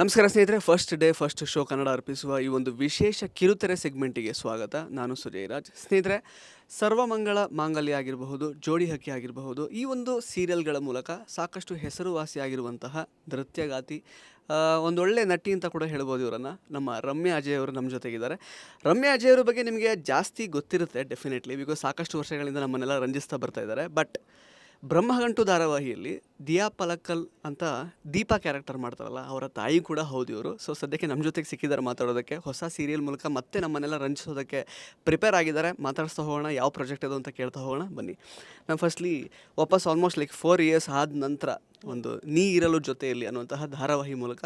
ನಮಸ್ಕಾರ ಸ್ನೇಹಿತರೆ first day first show Kannada ಅರ್ಪಿಸುವ ಈ ಒಂದು ವಿಶೇಷ ಕಿರುತೆರೆ ಸೆಗ್ಮೆಂಟಿಗೆ ಸ್ವಾಗತ ನಾನು ರಾಜ್ ಸ್ನೇಹಿತರೆ ಸರ್ವಮಂಗಳ ಮಾಂಗಲ್ಯ ಆಗಿರಬಹುದು ಜೋಡಿ ಹಕ್ಕಿ ಆಗಿರಬಹುದು ಈ ಒಂದು ಸೀರಿಯಲ್ಗಳ ಮೂಲಕ ಸಾಕಷ್ಟು ಹೆಸರುವಾಸಿಯಾಗಿರುವಂತಹ ನೃತ್ಯಗಾತಿ ಒಂದೊಳ್ಳೆ ನಟಿ ಅಂತ ಕೂಡ ಹೇಳ್ಬೋದು ಇವರನ್ನು ನಮ್ಮ ರಮ್ಯಾ ಅಜಯ್ ಅವರು ನಮ್ಮ ಜೊತೆಗಿದ್ದಾರೆ ರಮ್ಯಾ ಅಜಯ್ ಬಗ್ಗೆ ನಿಮಗೆ ಜಾಸ್ತಿ ಗೊತ್ತಿರುತ್ತೆ ಡೆಫಿನೆಟ್ಲಿ ಬಿಕಾಸ್ ಸಾಕಷ್ಟು ವರ್ಷಗಳಿಂದ ನಮ್ಮನ್ನೆಲ್ಲ ರಂಜಿಸ್ತಾ ಬರ್ತಾ ಇದ್ದಾರೆ ಬಟ್ ಬ್ರಹ್ಮಗಂಟು ಧಾರಾವಾಹಿಯಲ್ಲಿ ದಿಯಾ ಪಲಕ್ಕಲ್ ಅಂತ ದೀಪಾ ಕ್ಯಾರೆಕ್ಟರ್ ಮಾಡ್ತಾರಲ್ಲ ಅವರ ತಾಯಿ ಕೂಡ ಹೌದು ಇವರು ಸೊ ಸದ್ಯಕ್ಕೆ ನಮ್ಮ ಜೊತೆಗೆ ಸಿಕ್ಕಿದ್ದಾರೆ ಮಾತಾಡೋದಕ್ಕೆ ಹೊಸ ಸೀರಿಯಲ್ ಮೂಲಕ ಮತ್ತೆ ನಮ್ಮನ್ನೆಲ್ಲ ರಂಜಿಸೋದಕ್ಕೆ ಪ್ರಿಪೇರ್ ಆಗಿದ್ದಾರೆ ಮಾತಾಡಿಸ್ತಾ ಹೋಗೋಣ ಯಾವ ಪ್ರಾಜೆಕ್ಟ್ ಅದು ಅಂತ ಕೇಳ್ತಾ ಹೋಗೋಣ ಬನ್ನಿ ನಾನು ಫಸ್ಟ್ಲಿ ವಾಪಸ್ ಆಲ್ಮೋಸ್ಟ್ ಲೈಕ್ ಫೋರ್ ಇಯರ್ಸ್ ಆದ ನಂತರ ಒಂದು ನೀ ಇರಲು ಜೊತೆಯಲ್ಲಿ ಅನ್ನುವಂತಹ ಧಾರಾವಾಹಿ ಮೂಲಕ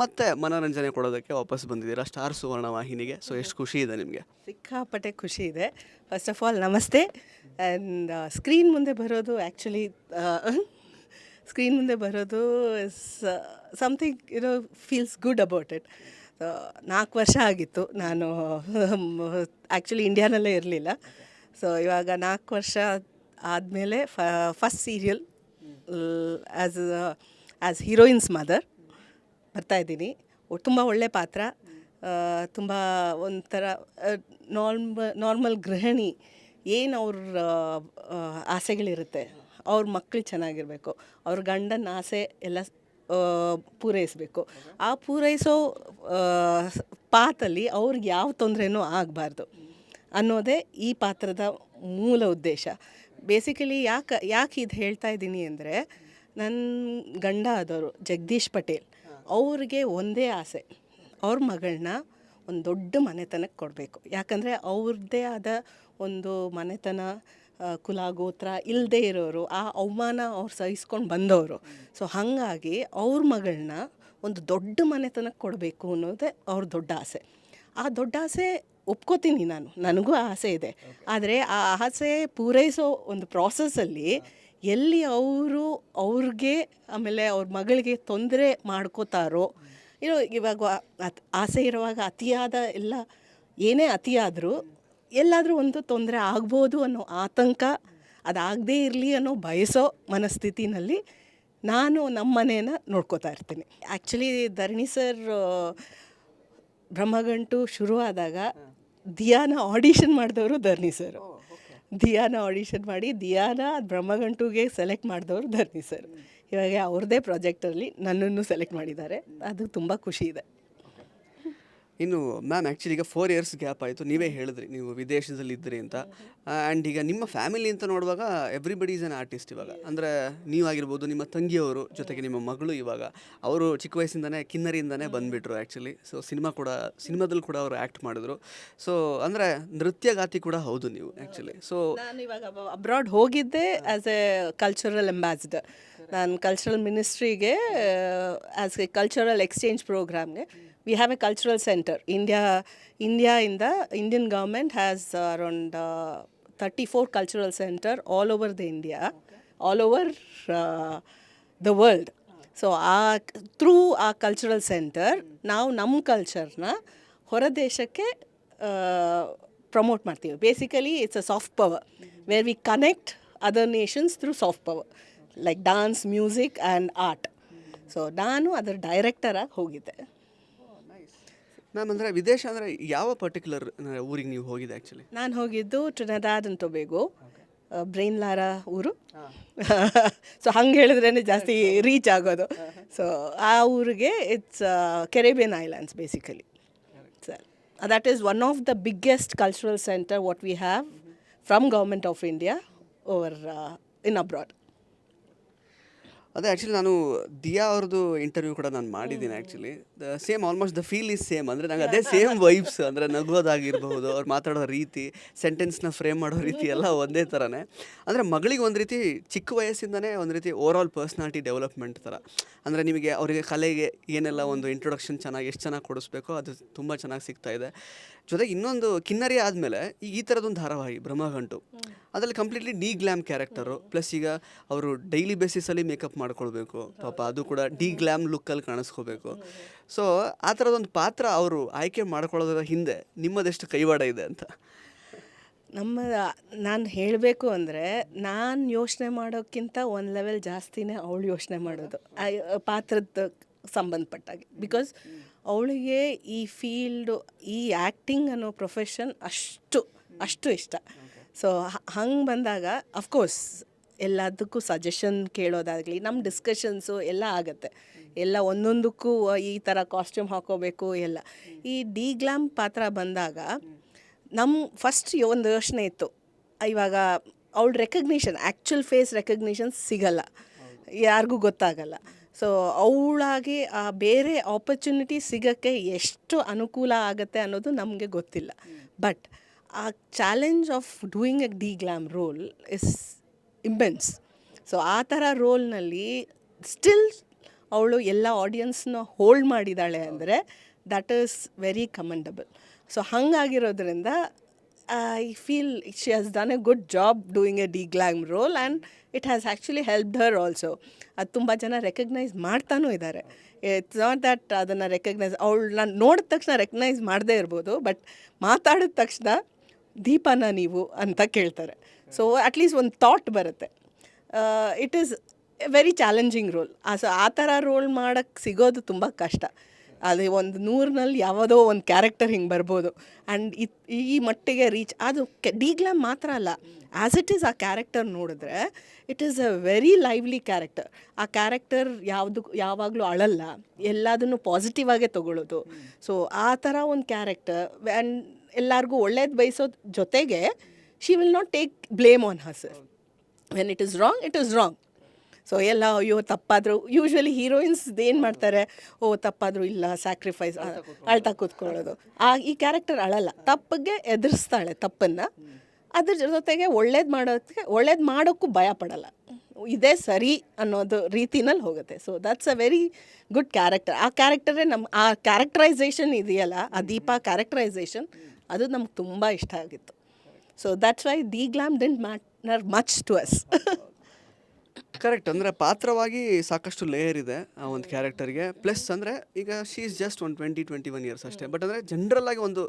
ಮತ್ತೆ ಮನೋರಂಜನೆ ಕೊಡೋದಕ್ಕೆ ವಾಪಸ್ ಬಂದಿದ್ದೀರಾ ಸ್ಟಾರ್ ಸುವರ್ಣ ವಾಹಿನಿಗೆ ಸೊ ಎಷ್ಟು ಖುಷಿ ಇದೆ ನಿಮಗೆ ಸಿಕ್ಕಾಪಟ್ಟೆ ಖುಷಿ ಇದೆ ಫಸ್ಟ್ ಆಫ್ ಆಲ್ ನಮಸ್ತೆ ಆ್ಯಂಡ್ ಸ್ಕ್ರೀನ್ ಮುಂದೆ ಬರೋದು ಆ್ಯಕ್ಚುಲಿ ಸ್ಕ್ರೀನ್ ಮುಂದೆ ಬರೋದು ಸಮಥಿಂಗ್ ಇರೋ ಫೀಲ್ಸ್ ಗುಡ್ ಅಬೌಟ್ ಇಟ್ ನಾಲ್ಕು ವರ್ಷ ಆಗಿತ್ತು ನಾನು ಆ್ಯಕ್ಚುಲಿ ಇಂಡಿಯಾನಲ್ಲೇ ಇರಲಿಲ್ಲ ಸೊ ಇವಾಗ ನಾಲ್ಕು ವರ್ಷ ಆದಮೇಲೆ ಫ first serial as as heroines mother ಬರ್ತಾಯಿದ್ದೀನಿ ತುಂಬ ಒಳ್ಳೆ ಪಾತ್ರ ತುಂಬ ಒಂಥರ ನಾರ್ಮ ನಾರ್ಮಲ್ ಗೃಹಿಣಿ ಏನು ಅವ್ರ ಆಸೆಗಳಿರುತ್ತೆ ಅವ್ರ ಮಕ್ಕಳು ಚೆನ್ನಾಗಿರಬೇಕು ಅವ್ರ ಗಂಡನ ಆಸೆ ಎಲ್ಲ ಪೂರೈಸಬೇಕು ಆ ಪೂರೈಸೋ ಪಾತಲ್ಲಿ ಅವ್ರಿಗೆ ಯಾವ ತೊಂದರೆನೂ ಆಗಬಾರ್ದು ಅನ್ನೋದೇ ಈ ಪಾತ್ರದ ಮೂಲ ಉದ್ದೇಶ ಬೇಸಿಕಲಿ ಯಾಕೆ ಯಾಕೆ ಇದು ಹೇಳ್ತಾ ಇದ್ದೀನಿ ಅಂದರೆ ನನ್ನ ಗಂಡ ಆದವರು ಜಗದೀಶ್ ಪಟೇಲ್ ಅವ್ರಿಗೆ ಒಂದೇ ಆಸೆ ಅವ್ರ ಮಗಳನ್ನ ಒಂದು ದೊಡ್ಡ ಮನೆತನಕ್ಕೆ ಕೊಡಬೇಕು ಯಾಕಂದರೆ ಅವ್ರದ್ದೇ ಆದ ಒಂದು ಮನೆತನ ಕುಲ ಗೋತ್ರ ಇಲ್ಲದೆ ಇರೋರು ಆ ಅವಮಾನ ಅವ್ರು ಸಹಿಸ್ಕೊಂಡು ಬಂದವರು ಸೊ ಹಾಗಾಗಿ ಅವ್ರ ಮಗಳನ್ನ ಒಂದು ದೊಡ್ಡ ಮನೆತನಕ್ಕೆ ಕೊಡಬೇಕು ಅನ್ನೋದೇ ಅವ್ರ ದೊಡ್ಡ ಆಸೆ ಆ ದೊಡ್ಡ ಆಸೆ ಒಪ್ಕೋತೀನಿ ನಾನು ನನಗೂ ಆಸೆ ಇದೆ ಆದರೆ ಆ ಆಸೆ ಪೂರೈಸೋ ಒಂದು ಪ್ರಾಸೆಸ್ಸಲ್ಲಿ ಎಲ್ಲಿ ಅವರು ಅವ್ರಿಗೆ ಆಮೇಲೆ ಅವ್ರ ಮಗಳಿಗೆ ತೊಂದರೆ ಮಾಡ್ಕೋತಾರೋ ಇರೋ ಇವಾಗ ಆಸೆ ಇರುವಾಗ ಅತಿಯಾದ ಎಲ್ಲ ಏನೇ ಅತಿಯಾದರೂ ಎಲ್ಲಾದರೂ ಒಂದು ತೊಂದರೆ ಆಗ್ಬೋದು ಅನ್ನೋ ಆತಂಕ ಅದಾಗದೇ ಇರಲಿ ಅನ್ನೋ ಬಯಸೋ ಮನಸ್ಥಿತಿನಲ್ಲಿ ನಾನು ನಮ್ಮ ಮನೇನ ನೋಡ್ಕೋತಾ ಇರ್ತೀನಿ ಆ್ಯಕ್ಚುಲಿ ಧರಣಿ ಸರ್ ಬ್ರಹ್ಮಗಂಟು ಶುರುವಾದಾಗ ದಿಯಾನ ಆಡಿಷನ್ ಮಾಡಿದವರು ಧರಣಿ ಸರ್ ದಿಯಾನ ಆಡಿಷನ್ ಮಾಡಿ ದಿಯಾನ ಬ್ರಹ್ಮಗಂಟುಗೆ ಸೆಲೆಕ್ಟ್ ಮಾಡಿದವರು ಧರಣಿ ಸರ್ ಇವಾಗ ಅವ್ರದೇ ಪ್ರಾಜೆಕ್ಟಲ್ಲಿ ನನ್ನನ್ನು ಸೆಲೆಕ್ಟ್ ಮಾಡಿದ್ದಾರೆ ಅದು ತುಂಬ ಖುಷಿ ಇದೆ ಇನ್ನು ಮ್ಯಾಮ್ ಆ್ಯಕ್ಚುಲಿ ಈಗ ಫೋರ್ ಇಯರ್ಸ್ ಗ್ಯಾಪ್ ಆಯಿತು ನೀವೇ ಹೇಳಿದ್ರಿ ನೀವು ವಿದೇಶದಲ್ಲಿ ಇದ್ರಿ ಅಂತ ಆ್ಯಂಡ್ ಈಗ ನಿಮ್ಮ ಫ್ಯಾಮಿಲಿ ಅಂತ ನೋಡುವಾಗ ಎವ್ರಿಬಡಿ ಈಸ್ ಅನ್ ಆರ್ಟಿಸ್ಟ್ ಇವಾಗ ಅಂದರೆ ಆಗಿರ್ಬೋದು ನಿಮ್ಮ ತಂಗಿಯವರು ಜೊತೆಗೆ ನಿಮ್ಮ ಮಗಳು ಇವಾಗ ಅವರು ಚಿಕ್ಕ ವಯಸ್ಸಿಂದನೇ ಕಿನ್ನರಿಯಿಂದನೇ ಬಂದುಬಿಟ್ರು ಆ್ಯಕ್ಚುಲಿ ಸೊ ಸಿನಿಮಾ ಕೂಡ ಸಿನಿಮಾದಲ್ಲಿ ಕೂಡ ಅವರು ಆ್ಯಕ್ಟ್ ಮಾಡಿದ್ರು ಸೊ ಅಂದರೆ ನೃತ್ಯಗಾತಿ ಕೂಡ ಹೌದು ನೀವು ಆ್ಯಕ್ಚುಲಿ ಸೊ ಇವಾಗ ಅಬ್ರಾಡ್ ಹೋಗಿದ್ದೆ ಆ್ಯಸ್ ಎ ಕಲ್ಚರಲ್ ಅಂಬಾಸಿಡರ್ ನಾನು ಕಲ್ಚರಲ್ ಮಿನಿಸ್ಟ್ರಿಗೆ ಆ್ಯಸ್ ಎ ಕಲ್ಚರಲ್ ಎಕ್ಸ್ಚೇಂಜ್ ಪ್ರೋಗ್ರಾಮ್ಗೆ we have a cultural center india india in the indian government has around 34 cultural center all over the india all over the world so through our cultural center now nam culture na hora deshakke promote martive basically it's a soft power where we connect other nations through soft power like dance music and art so nan other director a hogide ma'am ಅಂದರೆ ವಿದೇಶ ಅಂದರೆ ಯಾವ particular ಊರಿಗೆ ನೀವು ಹೋಗಿದ್ದೆ actually ನಾನು ಹೋಗಿದ್ದು Trinidad ಅಂತ ಬೇಗು ಬ್ರೈನ್ ಲಾರಾ ಊರು ಸೊ ಹಂಗೆ ಹೇಳಿದ್ರೇ ಜಾಸ್ತಿ ರೀಚ್ ಆಗೋದು ಸೊ ಆ ಊರಿಗೆ it's Caribbean islands basically sir that is one of the biggest cultural center what we have from government of India over in abroad ಅದೇ ಆ್ಯಕ್ಚುಲಿ ನಾನು ದಿಯಾ ಅವ್ರದ್ದು ಇಂಟರ್ವ್ಯೂ ಕೂಡ ನಾನು ಮಾಡಿದ್ದೀನಿ actually the same almost the feel is same ಅಂದರೆ ನಂಗೆ ಅದೇ same vibes ಅಂದರೆ ನಗೋದಾಗಿರ್ಬಹುದು ಅವ್ರು ಮಾತಾಡೋ ರೀತಿ ಸೆಂಟೆನ್ಸ್ನ ಫ್ರೇಮ್ ಮಾಡೋ ರೀತಿ ಎಲ್ಲ ಒಂದೇ ಥರನೇ ಅಂದರೆ ಮಗಳಿಗೆ ಒಂದು ರೀತಿ ಚಿಕ್ಕ ವಯಸ್ಸಿಂದನೇ ಒಂದು ರೀತಿ ಓವರ್ ಆಲ್ ಪರ್ಸ್ನಾಲಿಟಿ ಡೆವಲಪ್ಮೆಂಟ್ ಥರ ಅಂದರೆ ನಿಮಗೆ ಅವರಿಗೆ ಕಲೆಗೆ ಏನೆಲ್ಲ ಒಂದು ಇಂಟ್ರೊಡಕ್ಷನ್ ಚೆನ್ನಾಗಿ ಎಷ್ಟು ಚೆನ್ನಾಗಿ ಕೊಡಿಸ್ಬೇಕೋ ಅದು ತುಂಬ ಚೆನ್ನಾಗಿ ಸಿಗ್ತಾ ಇದೆ ಜೊತೆಗೆ ಇನ್ನೊಂದು ಕಿನ್ನರಿ ಆದಮೇಲೆ ಈ ಥರದೊಂದು ಧಾರಾವಾಹಿ ಬ್ರಹ್ಮಗಂಟು ಅದರಲ್ಲಿ completely de glam character plus ಈಗ ಅವರು ಡೈಲಿ ಬೇಸಿಸಲ್ಲಿ ಮೇಕಪ್ ಮಾಡ್ಕೊಳ್ಬೇಕು ಪಾಪ ಅದು ಕೂಡ ಡಿ ಗ್ಲ್ಯಾಮ್ ಲುಕ್ಕಲ್ಲಿ ಕಾಣಿಸ್ಕೋಬೇಕು ಸೊ ಆ ಥರದೊಂದು ಪಾತ್ರ ಅವರು ಆಯ್ಕೆ ಮಾಡ್ಕೊಳ್ಳೋದರ ಹಿಂದೆ ನಿಮ್ಮದೆಷ್ಟು ಕೈವಾಡ ಇದೆ ಅಂತ ನಮ್ಮ ನಾನು ಹೇಳಬೇಕು ಅಂದರೆ ನಾನು ಯೋಚನೆ ಮಾಡೋಕ್ಕಿಂತ ಒಂದು ಲೆವೆಲ್ ಜಾಸ್ತಿನೇ ಅವಳು ಯೋಚನೆ ಮಾಡೋದು ಪಾತ್ರದ ಸಂಬಂಧಪಟ್ಟಾಗೆ ಬಿಕಾಸ್ ಅವಳಿಗೆ ಈ ಫೀಲ್ಡು ಈ ಆ್ಯಕ್ಟಿಂಗ್ ಅನ್ನೋ ಪ್ರೊಫೆಷನ್ ಅಷ್ಟು ಅಷ್ಟು ಇಷ್ಟ ಸೊ ಹಂಗೆ ಬಂದಾಗ ಅಫ್ಕೋರ್ಸ್ ಎಲ್ಲದಕ್ಕೂ ಸಜೆಷನ್ ಕೇಳೋದಾಗಲಿ ನಮ್ಮ ಡಿಸ್ಕಷನ್ಸು ಎಲ್ಲ ಆಗುತ್ತೆ ಎಲ್ಲ ಒಂದೊಂದಕ್ಕೂ ಈ ಥರ ಕಾಸ್ಟ್ಯೂಮ್ ಹಾಕೋಬೇಕು ಎಲ್ಲ ಈ ಡಿ ಗ್ಲಾಮ್ ಪಾತ್ರ ಬಂದಾಗ ನಮ್ಮ ಫಸ್ಟ್ ಒಂದು ಯೋಚನೆ ಇತ್ತು ಇವಾಗ ಅವಳ ರೆಕಗ್ನಿಷನ್ ಆ್ಯಕ್ಚುಲ್ ಫೇಸ್ ರೆಕಗ್ನಿಷನ್ ಸಿಗಲ್ಲ ಯಾರಿಗೂ ಗೊತ್ತಾಗಲ್ಲ ಸೊ ಅವಳಾಗಿ ಆ ಬೇರೆ ಆಪರ್ಚುನಿಟಿ ಸಿಗೋಕ್ಕೆ ಎಷ್ಟು ಅನುಕೂಲ ಆಗುತ್ತೆ ಅನ್ನೋದು ನಮಗೆ ಗೊತ್ತಿಲ್ಲ ಬಟ್ ಆ challenge of doing a deglam role is immense so ಆ ಥರ ರೋಲ್ನಲ್ಲಿ ಸ್ಟಿಲ್ ಅವಳು ಎಲ್ಲ ಆಡಿಯನ್ಸ್ನ ಹೋಲ್ಡ್ ಮಾಡಿದ್ದಾಳೆ ಅಂದರೆ that is very commendable so ಹಂಗಾಗಿರೋದ್ರಿಂದ I feel she has done a good job doing a deglam role and it has actually help her also ಅದು ತುಂಬ ಜನ recognise ಮಾಡ್ತಾನೂ ಇದ್ದಾರೆ ಇಟ್ಸ್ ನಾಟ್ ದ್ಯಾಟ್ ಅದನ್ನು ರೆಕಗ್ನೈಸ್ ಅವಳು ನಾನು ನೋಡಿದ ತಕ್ಷಣ ರೆಕಗ್ನೈಸ್ ಮಾಡದೇ ಇರ್ಬೋದು ಬಟ್ ಮಾತಾಡಿದ ತಕ್ಷಣ ದೀಪನ ನೀವು ಅಂತ ಕೇಳ್ತಾರೆ ಸೊ ಅಟ್ಲೀಸ್ಟ್ ಒಂದು ಥಾಟ್ ಬರುತ್ತೆ it is very challenging role ಆ ಸೊ ಆ ಥರ ರೋಲ್ ಮಾಡೋಕ್ಕೆ ಸಿಗೋದು ತುಂಬ ಕಷ್ಟ ಅದೇ ಒಂದು ನೂರಿನಲ್ಲಿ ಯಾವುದೋ ಒಂದು ಕ್ಯಾರೆಕ್ಟರ್ ಹಿಂಗೆ ಬರ್ಬೋದು ಆ್ಯಂಡ್ ಈ ಈ ಮಟ್ಟಿಗೆ ರೀಚ್ ಅದು ಕೆ ಡೀಗ್ಲಾಮ್ ಮಾತ್ರ ಅಲ್ಲ ಆ್ಯಸ್ ಇಟ್ ಈಸ್ ಆ ಕ್ಯಾರೆಕ್ಟರ್ ನೋಡಿದ್ರೆ it is uh very lively character ಆ ಕ್ಯಾರೆಕ್ಟರ್ ಯಾವುದು ಯಾವಾಗಲೂ ಅಳಲ್ಲ ಎಲ್ಲದನ್ನು ಪಾಸಿಟಿವ್ ಆಗೇ ತೊಗೊಳ್ಳೋದು ಸೊ ಆ ಥರ ಒಂದು ಕ್ಯಾರೆಕ್ಟರ್ ಆ್ಯಂಡ್ ಎಲ್ಲರಿಗೂ ಒಳ್ಳೇದು ಬಯಸೋದು ಜೊತೆಗೆ she will not take blame on her sir when it is wrong it is wrong so ಎಲ್ಲ ಅಯ್ಯೋ ತಪ್ಪಾದರೂ ಯೂಶ್ವಲಿ ಹೀರೋಯಿನ್ಸ್ ಏನು ಮಾಡ್ತಾರೆ ಓ ತಪ್ಪಾದರೂ ಇಲ್ಲ ಸ್ಯಾಕ್ರಿಫೈಸ್ ಅಳ್ತಾ ಕೂತ್ಕೊಳ್ಳೋದು ಆ ಈ ಕ್ಯಾರೆಕ್ಟರ್ ಅಳಲ್ಲ ತಪ್ಪಿಗೆ ಎದುರಿಸ್ತಾಳೆ ತಪ್ಪನ್ನು ಅದ್ರ ಜೊತೆಗೆ ಒಳ್ಳೇದು ಮಾಡೋದಕ್ಕೆ ಒಳ್ಳೇದು ಮಾಡೋಕ್ಕೂ ಭಯ ಪಡಲ್ಲ ಇದೇ ಸರಿ ಅನ್ನೋದು ರೀತಿನಲ್ಲಿ ಹೋಗುತ್ತೆ so that's uh very good character ಆ ಕ್ಯಾರೆಕ್ಟರೇ ನಮ್ಮ ಆ ಕ್ಯಾರೆಕ್ಟರೈಸೇಷನ್ ಇದೆಯಲ್ಲ ಆ ದೀಪ ಕ್ಯಾರೆಕ್ಟರೈಸೇಷನ್ ಅದು ನಮ್ಗೆ ತುಂಬ ಇಷ್ಟ ಆಗಿತ್ತು so that's why the glam didn't matter much to us correct ಅಂದರೆ ಪಾತ್ರವಾಗಿ ಸಾಕಷ್ಟು ಲೇಯರ್ ಇದೆ ಆ ಒಂದು ಕ್ಯಾರೆಕ್ಟರ್ಗೆ ಪ್ಲಸ್ ಅಂದರೆ ಈಗ she is just one twenty twenty one years ಅಷ್ಟೇ ಬಟ್ ಅಂದರೆ ಜನರಲ್ ಆಗಿ ಒಂದು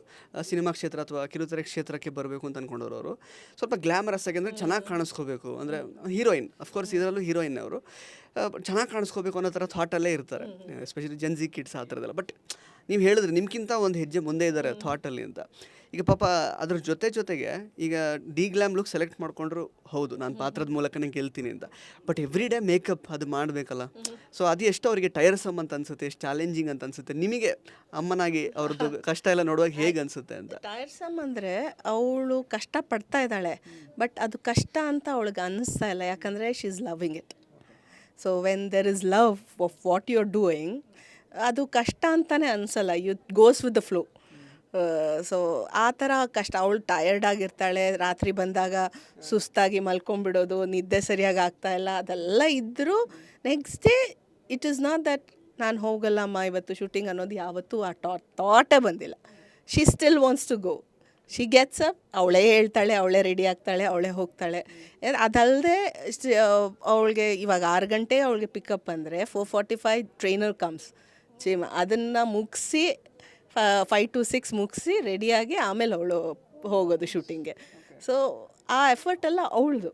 ಸಿನಿಮಾ ಕ್ಷೇತ್ರ ಅಥವಾ ಕಿರುತೆರೆ ಕ್ಷೇತ್ರಕ್ಕೆ ಬರಬೇಕು ಅಂತ ಅಂದ್ಕೊಂಡವ್ರು ಅವರು ಸ್ವಲ್ಪ ಗ್ಲಾಮರಸ್ ಆಗಿ ಅಂದರೆ ಚೆನ್ನಾಗಿ ಕಾಣಿಸ್ಕೋಬೇಕು ಅಂದರೆ ಹೀರೋಯಿನ್ ಅಫ್ಕೋರ್ಸ್ ಇದರಲ್ಲೂ ಹೀರೋಯಿನ್ ಅವರು ಚೆನ್ನಾಗಿ ಕಾಣಿಸ್ಕೋಬೇಕು ಅನ್ನೋ ಥರ ಥಾಟಲ್ಲೇ ಇರ್ತಾರೆ ಎಸ್ಪೆಷಲಿ ಜನ್ಜಿ ಕಿಡ್ಸ್ ಆ ಥರದ್ದೆಲ್ಲ ಬಟ್ ನೀವು ಹೇಳಿದ್ರೆ ನಿಮ್ಗಿಂತ ಒಂದು ಹೆಜ್ಜೆ ಮುಂದೆ ಇದ್ದಾರೆ ಥಾಟಲ್ಲಿ ಅಂತ ಈಗ ಪಾಪ ಅದ್ರ ಜೊತೆ ಜೊತೆಗೆ ಈಗ ಡಿ ಗ್ಲಾಮ್ ಲುಕ್ ಸೆಲೆಕ್ಟ್ ಮಾಡಿಕೊಂಡ್ರು ಹೌದು ನಾನು ಪಾತ್ರದ ಮೂಲಕನೇ ಗೆಲ್ತೀನಿ ಅಂತ ಬಟ್ ಎವ್ರಿ ಡೇ ಮೇಕಪ್ ಅದು ಮಾಡಬೇಕಲ್ಲ ಸೊ ಅದು ಎಷ್ಟು ಅವರಿಗೆ ಟೈರ್ಸಮ್ ಅಂತ ಅನ್ಸುತ್ತೆ ಎಷ್ಟು ಚಾಲೆಂಜಿಂಗ್ ಅಂತ ಅನ್ಸುತ್ತೆ ನಿಮಗೆ ಅಮ್ಮನಾಗಿ ಅವ್ರದ್ದು ಕಷ್ಟ ಎಲ್ಲ ನೋಡುವಾಗ ಹೇಗೆ ಅನ್ಸುತ್ತೆ ಅಂತ ಟೈರ್ಸಮ್ ಅಂದರೆ ಅವಳು ಕಷ್ಟ ಪಡ್ತಾ ಇದ್ದಾಳೆ ಬಟ್ ಅದು ಕಷ್ಟ ಅಂತ ಅವಳಿಗೆ ಅನ್ನಿಸ್ತಾ ಇಲ್ಲ ಯಾಕಂದರೆ she is loving it so when there is love of what you are doing ಅದು ಕಷ್ಟ ಅಂತಲೇ ಅನಿಸಲ್ಲ you goes with the flow so ಆ ಥರ ಕಷ್ಟ ಅವಳು ಟಯರ್ಡ್ ಆಗಿರ್ತಾಳೆ ರಾತ್ರಿ ಬಂದಾಗ ಸುಸ್ತಾಗಿ ಮಲ್ಕೊಂಡ್ಬಿಡೋದು ನಿದ್ದೆ ಸರಿಯಾಗಿ ಆಗ್ತಾಯಿಲ್ಲ ಅದೆಲ್ಲ ಇದ್ದರೂ next day it is not that ನಾನು ಹೋಗಲ್ಲಮ್ಮ ಇವತ್ತು ಶೂಟಿಂಗ್ ಅನ್ನೋದು ಯಾವತ್ತೂ ಆ ಟಾಟ್ ಥಾಟೇ ಬಂದಿಲ್ಲ she still wants to go she gets up ಅವಳೇ ಹೇಳ್ತಾಳೆ ಅವಳೇ ರೆಡಿ ಆಗ್ತಾಳೆ ಅವಳೇ ಹೋಗ್ತಾಳೆ ಅದಲ್ಲದೆ ಅವಳಿಗೆ ಇವಾಗ ಆರು ಗಂಟೆ ಅವಳಿಗೆ ಪಿಕಪ್ ಅಂದರೆ four forty five trainer comes gym ಅದನ್ನು ಮುಗಿಸಿ ಫೈವ್ ಟು ಸಿಕ್ಸ್ ಮುಗಿಸಿ ರೆಡಿಯಾಗಿ ಆಮೇಲೆ ಅವಳು ಹೋಗೋದು ಶೂಟಿಂಗ್ಗೆ ಸೊ ಆ ಎಫರ್ಟ್ ಎಲ್ಲ ಅವಳದು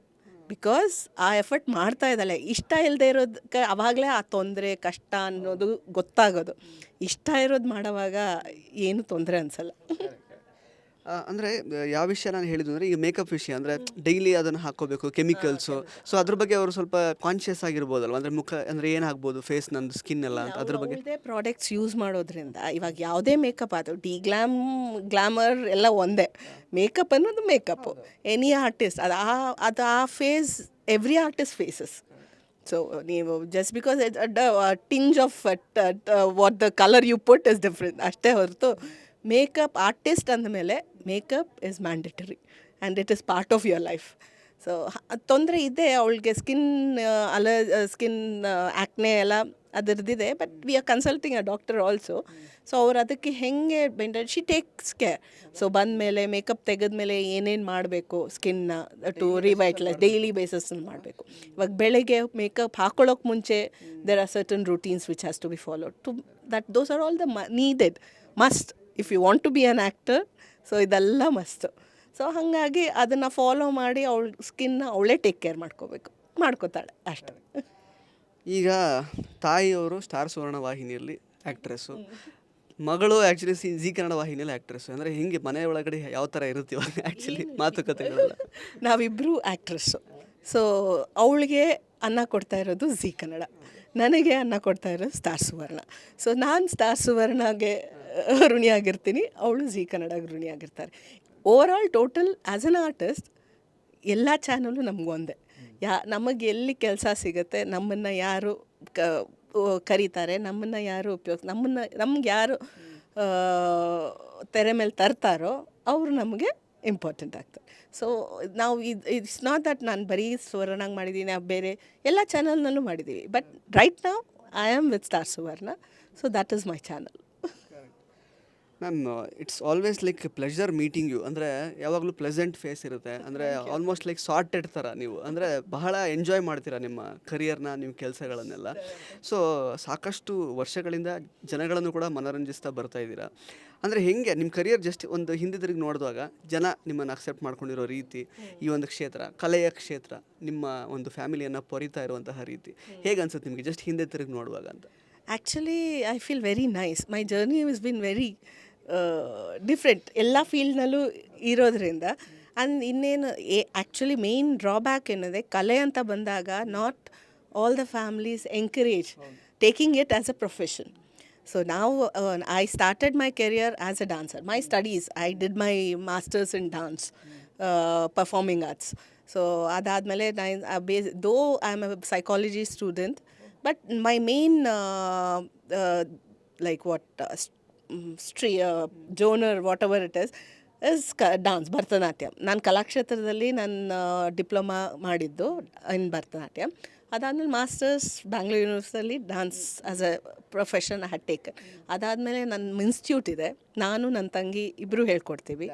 ಬಿಕಾಸ್ ಆ ಎಫರ್ಟ್ ಮಾಡ್ತಾ ಇದ್ದಾಳೆ ಇಷ್ಟ ಇಲ್ಲದೆ ಇರೋದಕ್ಕೆ ಆವಾಗಲೇ ಆ ತೊಂದರೆ ಕಷ್ಟ ಅನ್ನೋದು ಗೊತ್ತಾಗೋದು ಇಷ್ಟ ಇರೋದು ಮಾಡೋವಾಗ ಏನು ತೊಂದರೆ ಅನಿಸಲ್ಲ ಅಂದರೆ ಯಾವ ವಿಷಯ ನಾನು ಹೇಳಿದ್ದು ಅಂದರೆ ಈಗ ಮೇಕಪ್ ವಿಷಯ ಅಂದರೆ ಡೈಲಿ ಅದನ್ನು ಹಾಕೋಬೇಕು ಕೆಮಿಕಲ್ಸು ಸೊ ಅದ್ರ ಬಗ್ಗೆ ಅವರು ಸ್ವಲ್ಪ ಕಾನ್ಷಿಯಸ್ ಆಗಿರ್ಬೋದಲ್ವ ಅಂದರೆ ಮುಖ ಅಂದ್ರೆ ಏನಾಗ್ಬೋದು ಫೇಸ್ ನಂದು ಸ್ಕಿನ್ ಎಲ್ಲ ಅಂತ ಅದ್ರ ಬಗ್ಗೆ ಯಾವುದೇ ಪ್ರಾಡಕ್ಟ್ಸ್ ಯೂಸ್ ಮಾಡೋದ್ರಿಂದ ಇವಾಗ ಯಾವುದೇ ಮೇಕಪ್ ಅದು ಡಿ ಗ್ಲಾಮ್ ಗ್ಲಾಮರ್ ಎಲ್ಲ ಒಂದೇ ಮೇಕಪ್ ಅನ್ನೋದು ಮೇಕಪ್ ಎನಿ ಆರ್ಟಿಸ್ಟ್ ಅದು ಆ ಅದು ಆ face every artist faces so ನೀವು just because tinge of what the colour you put is different ಅಷ್ಟೇ ಹೊರತು ಮೇಕಪ್ ಆರ್ಟಿಸ್ಟ್ ಅಂದಮೇಲೆ makeup is mandatory and it is part of your life so ತೊಂದರೆ ಇದೆ ಅವಳಿಗೆ ಸ್ಕಿನ್ ಅಲ ಸ್ಕಿನ್ ಆ್ಯಕ್ನೆ ಎಲ್ಲ ಅದರದ್ದಿದೆ but we are consulting a doctor also so ಅವ್ರು ಅದಕ್ಕೆ ಹೆಂಗೆ ಬೆಂಡರ್ ಶಿ ಟೇಕ್ಸ್ ಕೇರ್ ಸೊ ಬಂದ ಮೇಲೆ ಮೇಕಪ್ ತೆಗೆದ ಮೇಲೆ ಏನೇನು ಮಾಡಬೇಕು ಸ್ಕಿನ್ನ ಟು ರಿವೈಟ್ಲೈಸ್ ಡೈಲಿ ಬೇಸಸ್ನ ಮಾಡಬೇಕು ಇವಾಗ ಬೆಳಗ್ಗೆ ಮೇಕಪ್ ಹಾಕೊಳ್ಳೋಕೆ ಮುಂಚೆ there are certain routines which has to be follow to that those are all the ಮ needed must if you want to be an actor so ಇದೆಲ್ಲ ಮಸ್ತು ಸೊ ಹಾಗಾಗಿ ಅದನ್ನು ಫಾಲೋ ಮಾಡಿ ಅವಳ ಸ್ಕಿನ್ನ ಅವಳೇ ಟೇಕ್ ಕೇರ್ ಮಾಡ್ಕೋಬೇಕು ಮಾಡ್ಕೋತಾಳೆ ಅಷ್ಟೇ ಈಗ ತಾಯಿಯವರು ಸ್ಟಾರ್ ಸುವರ್ಣ ವಾಹಿನಿಯಲ್ಲಿ ಆ್ಯಕ್ಟ್ರೆಸ್ಸು ಮಗಳು ಆ್ಯಕ್ಚುಲಿ ಸಿ ಜಿ ಕನ್ನಡ ವಾಹಿನಿಯಲ್ಲಿ ಆ್ಯಕ್ಟ್ರೆಸ್ಸು ಅಂದರೆ ಹಿಂಗೆ ಮನೆ ಒಳಗಡೆ ಯಾವ ಥರ ಇರುತ್ತೀವ ಆ್ಯಕ್ಚುಲಿ ಮಾತುಕತೆಗಳೆಲ್ಲ ನಾವಿಬ್ಬರೂ ಆ್ಯಕ್ಟ್ರೆಸ್ಸು ಸೊ ಅವಳಿಗೆ ಅನ್ನ ಕೊಡ್ತಾ ಇರೋದು ಜಿ ಕನ್ನಡ ನನಗೆ ಅನ್ನ ಕೊಡ್ತಾ ಇರೋದು ಸ್ಟಾರ್ ಸುವರ್ಣ ಸೊ ನಾನು ಸ್ಟಾರ್ ಸುವರ್ಣಗೆ ಋಣಿಯಾಗಿರ್ತೀನಿ ಅವಳು ಜಿ ಕನ್ನಡಗೆ ಋಣಿಯಾಗಿರ್ತಾರೆ over all total as an artist ಎಲ್ಲ ಚಾನಲು ನಮಗೊಂದೇ ಯಾ ನಮಗೆ ಎಲ್ಲಿ ಕೆಲಸ ಸಿಗುತ್ತೆ ನಮ್ಮನ್ನು ಯಾರು ಕ ಕರೀತಾರೆ ನಮ್ಮನ್ನು ಯಾರು ಉಪಯೋಗ ನಮ್ಮನ್ನು ನಮ್ಗೆ ಯಾರು ತೆರೆ ಮೇಲೆ ತರ್ತಾರೋ ಅವರು ನಮಗೆ ಇಂಪಾರ್ಟೆಂಟ್ ಆಗ್ತದೆ ಸೊ ನಾವು ಇದು ಇಟ್ಸ್ ನಾಟ್ ದಟ್ ನಾನು ಬರೀ ಸುವರ್ಣಂಗೆ ಮಾಡಿದ್ದೀನಿ ಬೇರೆ ಎಲ್ಲ ಚಾನಲ್ನಲ್ಲೂ ಮಾಡಿದ್ದೀವಿ ಬಟ್ ರೈಟ್ ನಾವು I am with Star Suvarna so that is my channel ma'am it's always like pleasure meeting you ಅಂದರೆ ಯಾವಾಗಲೂ ಪ್ಲೆಸೆಂಟ್ ಫೇಸ್ ಇರುತ್ತೆ ಅಂದರೆ ಆಲ್ಮೋಸ್ಟ್ ಲೈಕ್ ಸಾರ್ಟೆಡ್ ಥರ ನೀವು ಅಂದರೆ ಬಹಳ ಎಂಜಾಯ್ ಮಾಡ್ತೀರಾ ನಿಮ್ಮ ಕರಿಯರ್ನ ನಿಮ್ಮ ಕೆಲಸಗಳನ್ನೆಲ್ಲ ಸೊ ಸಾಕಷ್ಟು ವರ್ಷಗಳಿಂದ ಜನಗಳನ್ನು ಕೂಡ ಮನೋರಂಜಿಸ್ತಾ ಬರ್ತಾ ಇದ್ದೀರಾ ಅಂದರೆ ಹೆಂಗೆ ನಿಮ್ಮ ಕರಿಯರ್ ಜಸ್ಟ್ ಒಂದು ಹಿಂದೆ ತಿರುಗಿ ನೋಡಿದಾಗ ಜನ ನಿಮ್ಮನ್ನು ಅಕ್ಸೆಪ್ಟ್ ಮಾಡ್ಕೊಂಡಿರೋ ರೀತಿ ಈ ಒಂದು ಕ್ಷೇತ್ರ ಕಲೆಯ ಕ್ಷೇತ್ರ ನಿಮ್ಮ ಒಂದು ಫ್ಯಾಮಿಲಿಯನ್ನು ಪೊರಿತಾ ಇರುವಂತಹ ರೀತಿ ಹೇಗೆ ಅನ್ಸುತ್ತೆ ನಿಮಗೆ ಜಸ್ಟ್ ಹಿಂದೆ ತಿರುಗಿ ನೋಡುವಾಗ ಅಂತ actually I feel very nice my journey is been very different ಎಲ್ಲ ಫೀಲ್ಡ್ನಲ್ಲೂ ಇರೋದ್ರಿಂದ ಆ್ಯಂಡ್ ಇನ್ನೇನು ಎ ಆ್ಯಕ್ಚುಲಿ ಮೇನ್ ಡ್ರಾಬ್ಯಾಕ್ ಏನಿದೆ ಕಲೆ ಅಂತ ಬಂದಾಗ not all the families encourage taking it as a profession so ನಾವು I started my career as a dancer my studies I did my masters in dance performing arts so ಅದಾದಮೇಲೆ my base though I am a psychology student but my main like what Stree genre whatever it is is ಕ dance Bharatanatyam ನಾನು ಕಲಾಕ್ಷೇತ್ರದಲ್ಲಿ ನನ್ನ diploma ಮಾಡಿದ್ದು in Bharatanatyam ಅದಾದಮೇಲೆ masters Bangalore ಯೂನಿವರ್ಸಿಟಿಯಲ್ಲಿ dance as a profession had take ಅದಾದಮೇಲೆ ನನ್ನ institute ಇದೆ ನಾನು ನನ್ನ ತಂಗಿ ಇಬ್ಬರು ಹೇಳ್ಕೊಡ್ತೀವಿ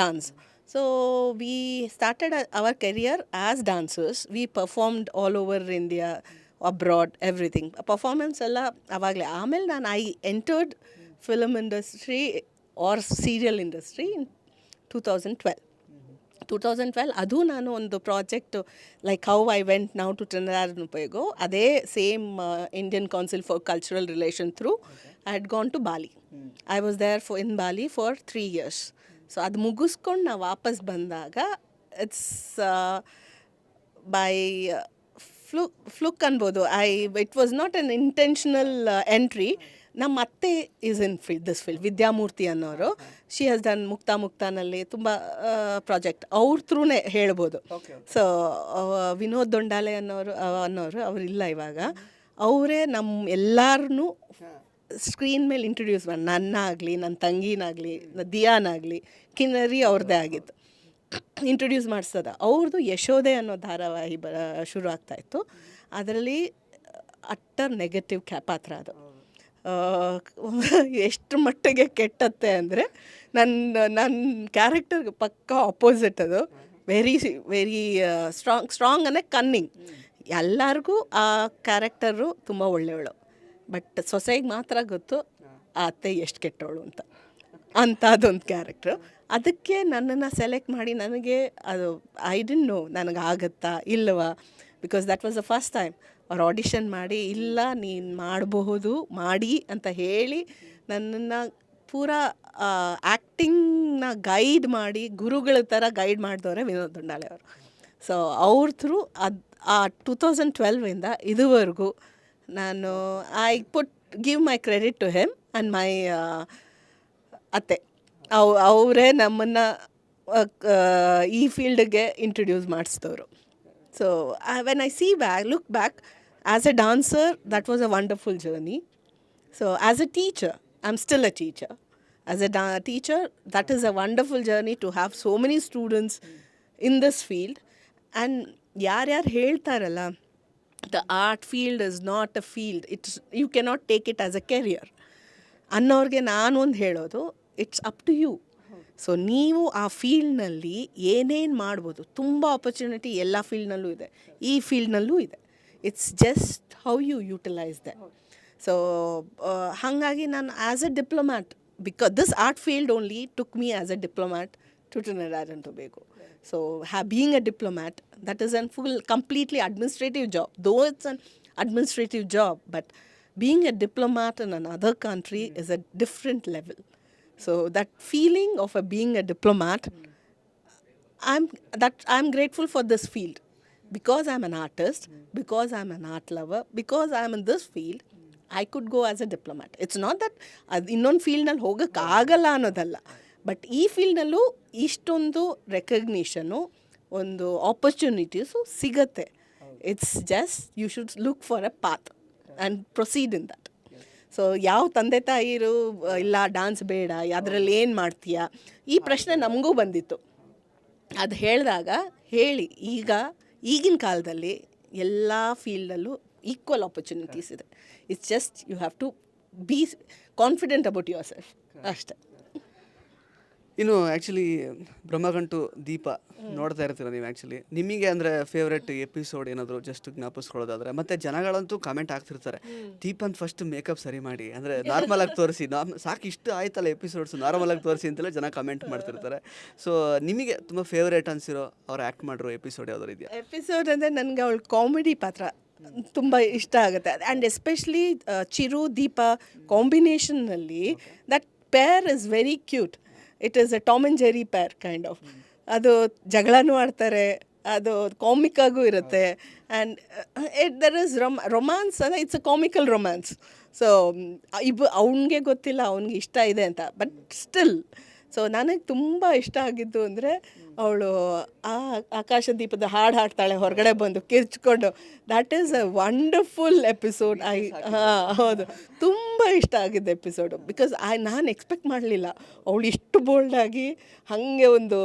dance so we started our career as dancers we performed all over India abroad everything performance ಎಲ್ಲ ಆವಾಗಲೇ ಆಮೇಲೆ ನಾನು I entered film industry or serial industry in two thousand twelve two thousand twelve ಅದು ನಾನು ಒಂದು project like how I went ನಾವು to ಟ್ರೆನಾರ್ ಉಪಯೋಗೋ ಅದೇ same Indian council for cultural relation through I had gone to Bali I was there for in Bali for three years so ಅದು ಮುಗಿಸ್ಕೊಂಡು ನಾವು ವಾಪಸ್ ಬಂದಾಗ ಇಟ್ಸ್ ಬೈ ಫ್ಲುಕ್ ಫ್ಲುಕ್ ಅನ್ಬೋದು I it was not an intentional entry ನಮ್ಮ ಅತ್ತೆ is in field this field Vidyamurthy ಅನ್ನೋರು she has done ಮುಕ್ತಾ ಮುಕ್ತಾನಲ್ಲಿ ತುಂಬ ಪ್ರಾಜೆಕ್ಟ್ ಅವ್ರ ಥ್ರೂನೇ ಹೇಳ್ಬೋದು ಸೊ ವಿನೋದ್ ದೊಂಡಾಲೆ ಅನ್ನೋರು ಅನ್ನೋರು ಅವರಿಲ್ಲ ಇವಾಗ ಅವರೇ ನಮ್ಮ ಎಲ್ಲರೂ ಸ್ಕ್ರೀನ್ ಮೇಲೆ ಇಂಟ್ರೊಡ್ಯೂಸ್ ಮಾಡಿ ನನ್ನ ಆಗಲಿ ನನ್ನ ತಂಗಿನಾಗಲಿ ದಿಯಾನಾಗಲಿ ಕಿನ್ನರಿ ಅವ್ರದ್ದೇ ಆಗಿತ್ತು ಇಂಟ್ರೊಡ್ಯೂಸ್ ಮಾಡಿಸೋದ ಅವ್ರದ್ದು ಯಶೋದೆ ಅನ್ನೋ ಧಾರಾವಾಹಿ ಬ ಶುರು ಆಗ್ತಾಯಿತ್ತು ಅದರಲ್ಲಿ ಅಟ್ಟರ್ ನೆಗೆಟಿವ್ ಕ್ಯಾ ಪಾತ್ರ ಅದು ಎಷ್ಟು ಮಟ್ಟಿಗೆ ಕೆಟ್ಟತ್ತೆ ಅಂದರೆ ನನ್ನ ನನ್ನ ಕ್ಯಾರೆಕ್ಟರ್ಗೆ ಪಕ್ಕ ಆಪೋಸಿಟ್ ಅದು ವೆರಿ ವೆರಿ ಸ್ಟ್ರಾಂಗ್ ಸ್ಟ್ರಾಂಗ್ ಅಂದರೆ ಕನ್ನಿಂಗ್ ಎಲ್ಲರಿಗೂ ಆ ಕ್ಯಾರೆಕ್ಟರು ತುಂಬ ಒಳ್ಳೆಯವಳು ಬಟ್ ಸೊಸೆಗೆ ಮಾತ್ರ ಗೊತ್ತು ಆ ಅತ್ತೆ ಎಷ್ಟು ಕೆಟ್ಟವಳು ಅಂತ ಅಂಥದ್ದೊಂದು ಕ್ಯಾರೆಕ್ಟ್ರು ಅದಕ್ಕೆ ನನ್ನನ್ನು ಸೆಲೆಕ್ಟ್ ಮಾಡಿ ನನಗೆ ಅದು ಐ ಡಿಂಟ್ ನೋ ನನಗೆ ಆಗುತ್ತಾ ಇಲ್ಲವಾ because that was the first time ಅವ್ರು ಆಡಿಷನ್ ಮಾಡಿ ಇಲ್ಲ ನೀನು ಮಾಡಬಹುದು ಮಾಡಿ ಅಂತ ಹೇಳಿ ನನ್ನನ್ನು ಪೂರಾ ಆ್ಯಕ್ಟಿಂಗ್ನ ಗೈಡ್ ಮಾಡಿ ಗುರುಗಳ ಥರ ಗೈಡ್ ಮಾಡಿದವ್ರೆ ವಿನೋದ್ ದುಂಡಾಳೆ ಅವರು ಸೊ ಅವ್ರ ಥ್ರೂ ಅದು ಆ ಟೂ ತೌಸಂಡ್ ಟ್ವೆಲ್ವಿಂದ ಇದುವರೆಗೂ ನಾನು I put give my credit to them and my ಅತ್ತೆ ಅವ್ ಅವರೇ ನಮ್ಮನ್ನು ಈ ಫೀಲ್ಡ್ಗೆ introduce ಮಾಡಿಸಿದವರು so when I see back look back as a dancer, that was a wonderful journey. So as a teacher, I'm still a teacher. As a teacher, that is a wonderful journey to have so many students in this field. And yar yar hail tarala. The art field is not a field. It's, you cannot take it as a career. It's up to you. So, you can do anything in that field. There are opportunities in that field. In this field. It's just how you utilise the so ಹಾಗಾಗಿ ನಾನು as a diplomat because this art field only took me as a diplomat to Trinidad and Tobago so ಹ್ಯಾ being a diplomat that is an full completely administrative job though it's an administrative job, but being a diplomat in another country is a different level. So that feeling of a being a diplomat, I'm that I'm grateful for this field because artist because I am I'm an lover because I am in this field I could go as a diplomat it's not that ಅದು ಇನ್ನೊಂದು ಫೀಲ್ಡ್ನಲ್ಲಿ ಹೋಗೋಕ್ಕಾಗಲ್ಲ ಅನ್ನೋದಲ್ಲ but ಈ ಫೀಲ್ಡ್ನಲ್ಲೂ ಇಷ್ಟೊಂದು ರೆಕಗ್ನಿಷನು ಒಂದು opportunities ಸಿಗತ್ತೆ it's just you should look for a path and proceed in that so ಯಾವ ತಂದೆ ತಾಯಿರು ಇಲ್ಲ ಡಾನ್ಸ್ ಬೇಡ ಅದರಲ್ಲಿ ಏನು ಮಾಡ್ತೀಯಾ ಈ ಪ್ರಶ್ನೆ ನಮಗೂ ಬಂದಿತ್ತು ಅದು ಹೇಳಿದಾಗ ಹೇಳಿ ಈಗ ಈಗಿನ ಕಾಲದಲ್ಲಿ ಎಲ್ಲ ಫೀಲ್ಡಲ್ಲೂ ಈಕ್ವಲ್ ಆಪರ್ಚುನಿಟೀಸ್ ಇದೆ it's just you have to be confident about yourself ಅಷ್ಟೆ ಇನ್ನು ಆ್ಯಕ್ಚುಲಿ ಬ್ರಹ್ಮಗಂಟು ದೀಪ ನೋಡ್ತಾ ಇರ್ತೀರ ನೀವು ಆ್ಯಕ್ಚುಲಿ ನಿಮಗೆ ಅಂದರೆ ಫೇವ್ರೇಟ್ ಎಪಿಸೋಡ್ ಏನಾದರೂ ಜಸ್ಟ್ ಜ್ಞಾಪಿಸ್ಕೊಳ್ಳೋದಾದ್ರೆ ಮತ್ತೆ ಜನಗಳಂತೂ ಕಮೆಂಟ್ ಆಗ್ತಿರ್ತಾರೆ ದೀಪನ್ ಫಸ್ಟ್ ಮೇಕಪ್ ಸರಿ ಮಾಡಿ ಅಂದರೆ ನಾರ್ಮಲಾಗಿ ಆಗಿ ತೋರಿಸಿ ನಾರ್ಮ್ ಸಾಕು ಇಷ್ಟು ಆಯ್ತಲ್ಲ ಎಪಿಸೋಡ್ಸ್ ನಾರ್ಮಲಾಗಿ ಆಗಿ ತೋರಿಸಿ ಅಂತೆಲ್ಲ ಜನ ಕಮೆಂಟ್ ಮಾಡ್ತಿರ್ತಾರೆ ಸೊ ನಿಮಗೆ ತುಂಬ ಫೇವ್ರೇಟ್ ಅನಿಸಿರೋ ಅವ್ರು ಆ್ಯಕ್ಟ್ ಮಾಡಿರೋ ಎಪಿಸೋಡ್ ಯಾವ್ದಾರು ಇದೆಯಾ ಎಪಿಸೋಡ್ ಅಂದರೆ ನನಗೆ ಅವಳು ಕಾಮಿಡಿ ಪಾತ್ರ ತುಂಬ ಇಷ್ಟ ಆಗುತ್ತೆ and especially Chiru Deepa ಕಾಂಬಿನೇಷನ್ನಲ್ಲಿ that pair is very cute it is a Tom and Jerry pair kind of ಅದು ಜಗಳನೂ ಆಡ್ತಾರೆ ಅದು ಕಾಮಿಕ್ ಆಗೂ ಇರುತ್ತೆ and it there is rom romance ಅಂದರೆ it's a comical romance so ಇಬ್ಬ ಅವನಿಗೆ ಗೊತ್ತಿಲ್ಲ ಅವ್ನಿಗೆ ಇಷ್ಟ ಇದೆ ಅಂತ ಬಟ್ ಸ್ಟಿಲ್ ಸೊ ನನಗೆ ತುಂಬ ಇಷ್ಟ ಆಗಿದ್ದು ಅಂದರೆ ಅವಳು ಆ ಆಕಾಶ ದೀಪದ ಹಾಡು ಹಾಡ್ತಾಳೆ ಹೊರಗಡೆ ಬಂದು ಕಿರ್ಚ್ಕೊಂಡು that is a wonderful episode I ಹಾಂ ಹೌದು ತುಂಬ ಇಷ್ಟ ಆಗಿದ್ದು ಎಪಿಸೋಡು ಬಿಕಾಸ್ ಐ ನಾನು ಎಕ್ಸ್ಪೆಕ್ಟ್ ಮಾಡಲಿಲ್ಲ ಅವಳು ಇಷ್ಟು ಬೋಲ್ಡಾಗಿ ಹಾಗೆ ಒಂದು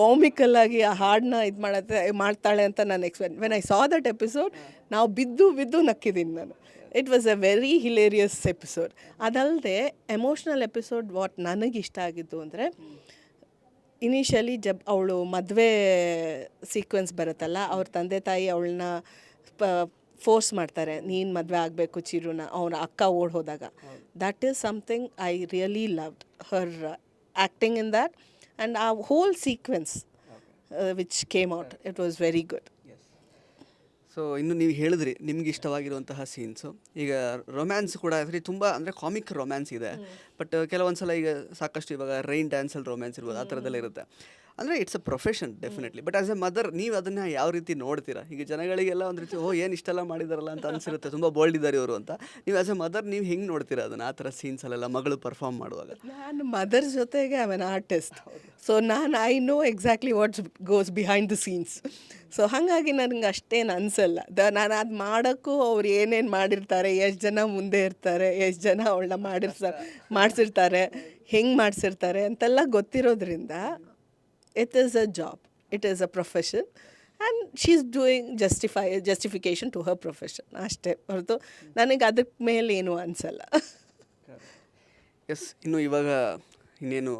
ಕಾಮಿಕಲ್ ಆಗಿ ಆ ಹಾಡನ್ನ ಇದು ಮಾಡತ್ತೆ ಮಾಡ್ತಾಳೆ ಅಂತ ನಾನು expect when I saw that episode ನಾವು ಬಿದ್ದು ಬಿದ್ದು ನಕ್ಕಿದ್ದೀನಿ ನಾನು it was a very hilarious episode ಅದಲ್ಲದೆ ಎಮೋಷ್ನಲ್ ಎಪಿಸೋಡ್ ವಾಟ್ ನನಗಿಷ್ಟ ಆಗಿದ್ದು ಅಂದರೆ ಇನಿಷಿಯಲಿ ಜಬ್ ಅವಳು ಮದುವೆ ಸೀಕ್ವೆನ್ಸ್ ಬರುತ್ತಲ್ಲ ಅವ್ರ ತಂದೆ ತಾಯಿ ಅವಳನ್ನ ಪ ಫೋರ್ಸ್ ಮಾಡ್ತಾರೆ ನೀನು ಮದುವೆ ಆಗಬೇಕು ಚಿರುನ ಅವನ ಅಕ್ಕ ಓಡ್ ಹೋದಾಗ that is something I really loved her acting in that and ಆ whole sequence which came out it was very good so ಇನ್ನು ನೀವು ಹೇಳಿದ್ರಿ ನಿಮ್ಗೆ ಇಷ್ಟವಾಗಿರುವಂತಹ ಸೀನ್ಸು ಈಗ ರೊಮ್ಯಾನ್ಸ್ ಕೂಡ ಆದರೆ ತುಂಬ ಅಂದರೆ ಕಾಮಿಕ್ ರೊಮ್ಯಾನ್ಸ್ ಇದೆ ಬಟ್ ಕೆಲವೊಂದು ಸಲ ಈಗ ಸಾಕಷ್ಟು ಇವಾಗ ರೈನ್ ಡ್ಯಾನ್ಸಲ್ಲಿ ರೊಮ್ಯಾನ್ಸ್ ಇರ್ಬೋದು ಆ ಥರದ್ದೆಲ್ಲ ಇರುತ್ತೆ ಅಂದರೆ it's a profession definitely but as a mother ನೀವು ಅದನ್ನು ಯಾವ ರೀತಿ ನೋಡ್ತೀರಾ ಈಗ ಜನಗಳಿಗೆಲ್ಲ ಒಂದು ರೀತಿ ಓ ಏನು ಇಷ್ಟೆಲ್ಲ ಮಾಡಿದಾರಲ್ಲ ಅಂತ ಅನಿಸಿರುತ್ತೆ ತುಂಬ ಬೋಲ್ಡ್ ಇದ್ದಾರೆ ಇವರು ಅಂತ ನೀವು ಆಸ್ ಎ ಮದರ್ ನೀವು ಹೆಂಗೆ ನೋಡ್ತೀರಾ ಅದನ್ನು ಆ ಥರ ಸೀನ್ಸಲ್ಲೆಲ್ಲ ಮಗಳು ಪರ್ಫಾರ್ಮ್ ಮಾಡುವಾಗ ನಾನು ಮದರ್ ಜೊತೆಗೆ ಐ ಆನ್ ಆರ್ಟಿಸ್ಟ್ ಸೊ ನಾನು I know exactly what's goes behind the scenes so ಹಾಗಾಗಿ ನನಗೆ ಅಷ್ಟೇನು ಅನಿಸಲ್ಲ ದ ನಾನು ಅದು ಮಾಡೋಕ್ಕೂ ಅವ್ರು ಏನೇನು ಮಾಡಿರ್ತಾರೆ ಎಷ್ಟು ಜನ ಮುಂದೆ ಇರ್ತಾರೆ ಎಷ್ಟು ಜನ ಅವಳನ್ನ ಮಾಡಿರ್ತಾರೆ ಮಾಡಿಸಿರ್ತಾರೆ ಹೆಂಗೆ ಮಾಡಿಸಿರ್ತಾರೆ ಅಂತೆಲ್ಲ ಗೊತ್ತಿರೋದ್ರಿಂದ it is a job it is a profession and she is doing justify justification to her profession ಅಷ್ಟೇ ಹೊರತು ನನಗೆ ಅದಕ್ಕೆ ಮೇಲೆ ಏನು ಅನಿಸಲ್ಲ ಎಸ್ ಇನ್ನು ಇವಾಗ ಇನ್ನೇನು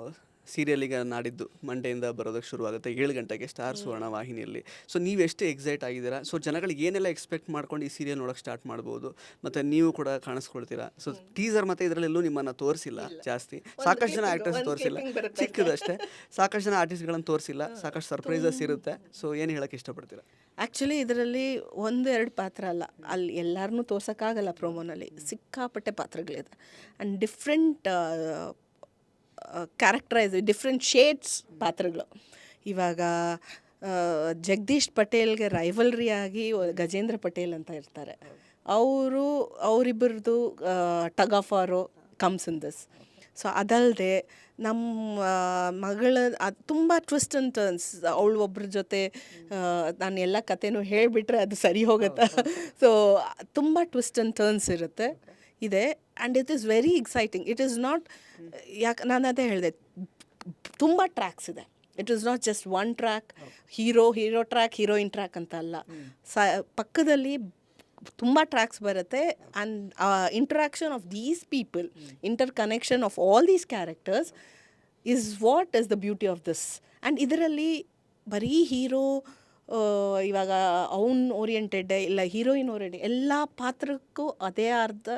ಸೀರಿಯಲ್ ಈಗ ನಾಡಿದ್ದು ಮಂಡೆಯಿಂದ ಬರೋದಕ್ಕೆ ಶುರುವಾಗುತ್ತೆ ಏಳು ಗಂಟೆಗೆ ಸ್ಟಾರ್ ಸುವರ್ಣ ವಾಹಿನಿಯಲ್ಲಿ ಸೊ ನೀವು ಎಷ್ಟು ಎಕ್ಸೈಟ್ ಆಗಿದ್ದೀರಾ ಸೊ ಜನಗಳಿಗೆ ಏನೆಲ್ಲ ಎಕ್ಸ್ಪೆಕ್ಟ್ ಮಾಡ್ಕೊಂಡು ಈ ಸೀರಿಯಲ್ ನೋಡೋಕೆ ಸ್ಟಾರ್ಟ್ ಮಾಡ್ಬೋದು ಮತ್ತು ನೀವು ಕೂಡ ಕಾಣಿಸ್ಕೊಳ್ತೀರಾ ಸೊ ಟೀಸರ್ ಮತ್ತು ಇದರಲ್ಲೆಲ್ಲೂ ನಿಮ್ಮನ್ನು ತೋರಿಸಿಲ್ಲ ಜಾಸ್ತಿ ಸಾಕಷ್ಟು ಜನ ಆ್ಯಕ್ಟರ್ಸ್ ತೋರಿಸಿಲ್ಲ ಚಿಕ್ಕದಷ್ಟೇ ಸಾಕಷ್ಟು ಜನ ಆರ್ಟಿಸ್ಟ್ಗಳನ್ನು ತೋರಿಸಿಲ್ಲ ಸಾಕಷ್ಟು ಸರ್ಪ್ರೈಸಸ್ ಇರುತ್ತೆ ಸೊ ಏನು ಹೇಳೋಕ್ಕೆ ಇಷ್ಟಪಡ್ತೀರಾ ಆ್ಯಕ್ಚುಲಿ ಇದರಲ್ಲಿ ಒಂದು ಎರಡು ಪಾತ್ರ ಅಲ್ಲ ಅಲ್ಲಿ ಎಲ್ಲರನ್ನೂ ತೋರ್ಸೋಕ್ಕಾಗಲ್ಲ ಪ್ರೊಮೋನಲ್ಲಿ ಸಿಕ್ಕಾಪಟ್ಟೆ ಪಾತ್ರಗಳಿದೆ and different characterise different shades ಪಾತ್ರಗಳು ಇವಾಗ ಜಗದೀಶ್ ಪಟೇಲ್ಗೆ ರೈವಲ್ರಿ ಆಗಿ ಗಜೇಂದ್ರ ಪಟೇಲ್ ಅಂತ ಇರ್ತಾರೆ ಅವರು ಅವರಿಬ್ಬರದು tug of war comes in this so ಅದಲ್ಲದೆ ನಮ್ಮ ಮಗಳ ಅದು ತುಂಬ ಟ್ವಿಸ್ಟ್ ಅಂತ ಅನ್ಸ್ ಅವಳು ಒಬ್ಬರ ಜೊತೆ ನಾನು ಎಲ್ಲ ಕಥೆನೂ ಹೇಳಿಬಿಟ್ರೆ ಅದು ಸರಿ ಹೋಗುತ್ತೆ ಸೊ ತುಂಬ ಟ್ವಿಸ್ಟ್ ಅಂಡ್ ಟರ್ನ್ಸ್ ಇರುತ್ತೆ ಇದೆ and it is very exciting it is not ಯಾಕೆ ನಾನು ಅದೇ ಹೇಳಿದೆ ತುಂಬ ಟ್ರ್ಯಾಕ್ಸ್ ಇದೆ it is not just one track hero hero track heroine track ಅಂತ ಅಲ್ಲ ಸ ಪಕ್ಕದಲ್ಲಿ ತುಂಬ ಟ್ರ್ಯಾಕ್ಸ್ ಬರುತ್ತೆ and interaction of these people interconnection of all these characters is what is the beauty of this and ಇದರಲ್ಲಿ ಬರೀ hero ಇವಾಗ ಅವನ್ ಓರಿಯೆಂಟೆಡ್ ಇಲ್ಲ ಹೀರೋಯಿನ್ ಓರಿಯೆಂಟೆಡ್ ಎಲ್ಲ ಪಾತ್ರಕ್ಕೂ ಅದೇ ಅರ್ಧ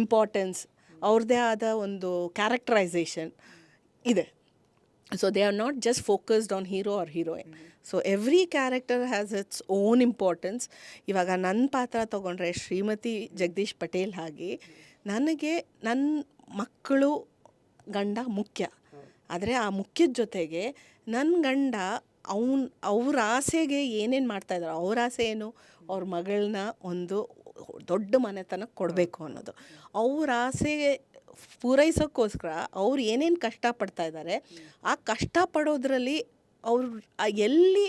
ಇಂಪಾರ್ಟೆನ್ಸ್ ಅವ್ರದ್ದೇ ಆದ ಒಂದು ಕ್ಯಾರೆಕ್ಟರೈಸೇಷನ್ ಇದೆ so they are not just focused on hero or heroine so every character has its own importance ಇವಾಗ ನನ್ನ ಪಾತ್ರ ತೊಗೊಂಡ್ರೆ ಶ್ರೀಮತಿ ಜಗದೀಶ್ ಪಟೇಲ್ ಹಾಗೆ ನನಗೆ ನನ್ನ ಮಕ್ಕಳು ಗಂಡ ಮುಖ್ಯ ಆದರೆ ಆ ಮುಖ್ಯದ ಜೊತೆಗೆ ನನ್ನ ಗಂಡ ಅವನ್ ಅವ್ರ ಆಸೆಗೆ ಏನೇನು ಮಾಡ್ತಾಯಿದ್ದಾರೆ ಅವ್ರ ಆಸೆ ಏನು ಅವ್ರ ಮಗಳನ್ನ ಒಂದು ದೊಡ್ಡ ಮನೆತನಕ್ಕೆ ಕೊಡಬೇಕು ಅನ್ನೋದು ಅವ್ರ ಆಸೆ ಪೂರೈಸೋಕ್ಕೋಸ್ಕರ ಅವ್ರು ಏನೇನು ಕಷ್ಟಪಡ್ತಾ ಇದ್ದಾರೆ ಆ ಕಷ್ಟಪಡೋದ್ರಲ್ಲಿ ಅವ್ರು ಎಲ್ಲಿ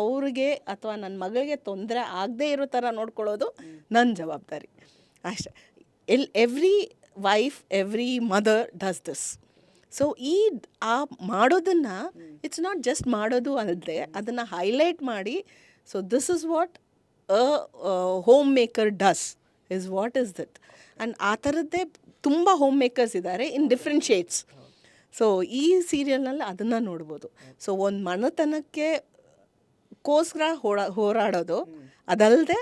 ಅವ್ರಿಗೆ ಅಥವಾ ನನ್ನ ಮಗಳಿಗೆ ತೊಂದರೆ ಆಗದೆ ಇರೋ ಥರ ನೋಡ್ಕೊಳ್ಳೋದು ನನ್ನ ಜವಾಬ್ದಾರಿ ಅಷ್ಟೆ L every wife every mother does this so ಈ ಆ ಮಾಡೋದನ್ನು ಇಟ್ಸ್ ನಾಟ್ ಜಸ್ಟ್ ಮಾಡೋದು ಅಲ್ಲದೆ ಅದನ್ನು ಹೈಲೈಟ್ ಮಾಡಿ so this is what a homemaker does is what is that and ಆ ಥರದ್ದೇ ತುಂಬ ಹೋಮ್ ಮೇಕರ್ಸ್ ಇದ್ದಾರೆ ಇನ್ ಡಿಫ್ರೆಂಟ್ ಶೇಡ್ಸ್ ಸೊ ಈ ಸೀರಿಯಲ್ನಲ್ಲಿ ಅದನ್ನು ನೋಡ್ಬೋದು ಸೊ ಒಂದು ಮನೆತನಕ್ಕೆ ಕೋಸ್ಕರ ಹೋರಾ ಹೋರಾಡೋದು ಅದಲ್ಲದೆ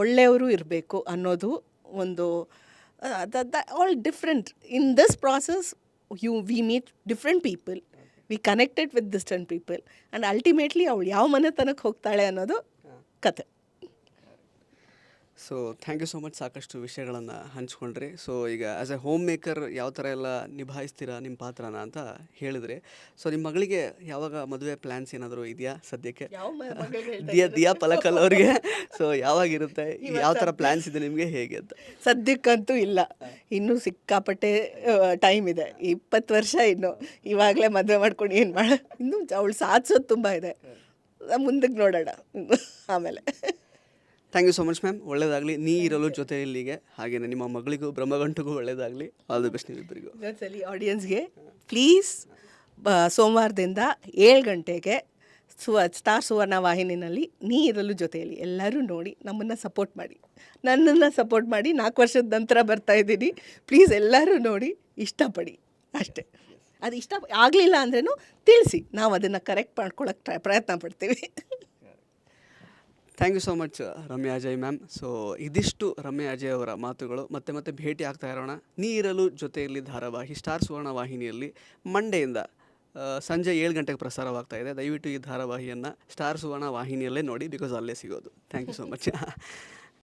ಒಳ್ಳೆಯವರು ಇರಬೇಕು ಅನ್ನೋದು ಒಂದು ಅದ all different in this process you we meet different people we connected with distant people and ultimately ಅವಳು ಯಾವ ಮನೆತನಕ್ಕೆ ಹೋಗ್ತಾಳೆ ಅನ್ನೋದು ಕತೆ so thank you so much ಸಾಕಷ್ಟು ವಿಷಯಗಳನ್ನು ಹಂಚ್ಕೊಂಡ್ರಿ ಸೊ ಈಗ ಆ್ಯಸ್ ಎ ಹೋಮ್ ಮೇಕರ್ ಯಾವ ಥರ ಎಲ್ಲ ನಿಭಾಯಿಸ್ತೀರಾ ನಿಮ್ಮ ಪಾತ್ರನ ಅಂತ ಹೇಳಿದ್ರಿ ಸೊ ನಿಮ್ಮ ಮಗಳಿಗೆ ಯಾವಾಗ ಮದುವೆ ಪ್ಲ್ಯಾನ್ಸ್ ಏನಾದರೂ ಇದೆಯಾ ಸದ್ಯಕ್ಕೆ ದಿಯಾ ದಿಯಾ ಪಲಕಲ್ ಅವ್ರಿಗೆ ಸೊ ಯಾವಾಗಿರುತ್ತೆ ಯಾವ ಥರ ಪ್ಲ್ಯಾನ್ಸ್ ಇದೆ ನಿಮಗೆ ಹೇಗೆ ಅಂತ ಸದ್ಯಕ್ಕಂತೂ ಇಲ್ಲ ಇನ್ನೂ ಸಿಕ್ಕಾಪಟ್ಟೆ ಟೈಮ್ ಇದೆ ಇಪ್ಪತ್ತು ವರ್ಷ ಇನ್ನು ಇವಾಗಲೇ ಮದುವೆ ಮಾಡ್ಕೊಂಡು ಏನು ಮಾಡ ಇನ್ನೂ ಅವಳು ಸಾಧಿಸೋದು ತುಂಬ ಇದೆ ಮುಂದಕ್ಕೆ ನೋಡೋಣ ಆಮೇಲೆ thank you so much ma'am ಒಳ್ಳೇದಾಗಲಿ ನೀ ಇರಲು ಜೊತೆ ಇಲ್ಲಿಗೆ ಹಾಗೆಯೇ ನಿಮ್ಮ ಮಗಳಿಗೂ ಬ್ರಹ್ಮಗಂಟಿಗೂ ಒಳ್ಳೇದಾಗಲಿ ಆಲ್ ದಿ ಬೆಸ್ಟ್ ನೀವಿಬ್ಬರಿಗೂ ಆಡಿಯನ್ಸ್ಗೆ ಪ್ಲೀಸ್ ಸೋಮವಾರದಿಂದ ಏಳು ಗಂಟೆಗೆ ಸುವ ಸ್ಟಾರ್ ಸುವರ್ಣ ವಾಹಿನಿಯಲ್ಲಿ ನೀ ಇರಲು ಜೊತೆಯಲ್ಲಿ ಎಲ್ಲರೂ ನೋಡಿ ನಮ್ಮನ್ನು ಸಪೋರ್ಟ್ ಮಾಡಿ ನನ್ನನ್ನು ಸಪೋರ್ಟ್ ಮಾಡಿ ನಾಲ್ಕು ವರ್ಷದ ನಂತರ ಬರ್ತಾ ಇದ್ದೀನಿ ಪ್ಲೀಸ್ ಎಲ್ಲರೂ ನೋಡಿ ಇಷ್ಟಪಡಿ ಅಷ್ಟೇ ಅದು ಇಷ್ಟ ಆಗಲಿಲ್ಲ ಅಂದ್ರೂ ತಿಳಿಸಿ ನಾವು ಅದನ್ನು ಕರೆಕ್ಟ್ ಮಾಡ್ಕೊಳ್ಳೋಕ್ಕೆ ಪ್ರಯತ್ನ ಪಡ್ತೀವಿ thank you so much Ramya Ajay ma'am so ಇದಿಷ್ಟು ರಮ್ಯಾ ಅಜಯ್ ಅವರ ಮಾತುಗಳು ಮತ್ತೆ ಮತ್ತೆ ಭೇಟಿ ಆಗ್ತಾ ಇರೋಣ ನೀರಲು ಜೊತೆಯಲ್ಲಿ ಧಾರಾವಾಹಿ ಸ್ಟಾರ್ ಸುವರ್ಣ ವಾಹಿನಿಯಲ್ಲಿ ಮಂಡೆಯಿಂದ ಸಂಜೆ ಏಳು ಗಂಟೆಗೆ ಪ್ರಸಾರವಾಗ್ತಾ ಇದೆ ದಯವಿಟ್ಟು ಈ ಧಾರಾವಾಹಿಯನ್ನು ಸ್ಟಾರ್ ಸುವರ್ಣ ವಾಹಿನಿಯಲ್ಲೇ ನೋಡಿ ಬಿಕಾಸ್ ಅಲ್ಲೇ ಸಿಗೋದು ಥ್ಯಾಂಕ್ ಯು ಸೋ ಮಚ್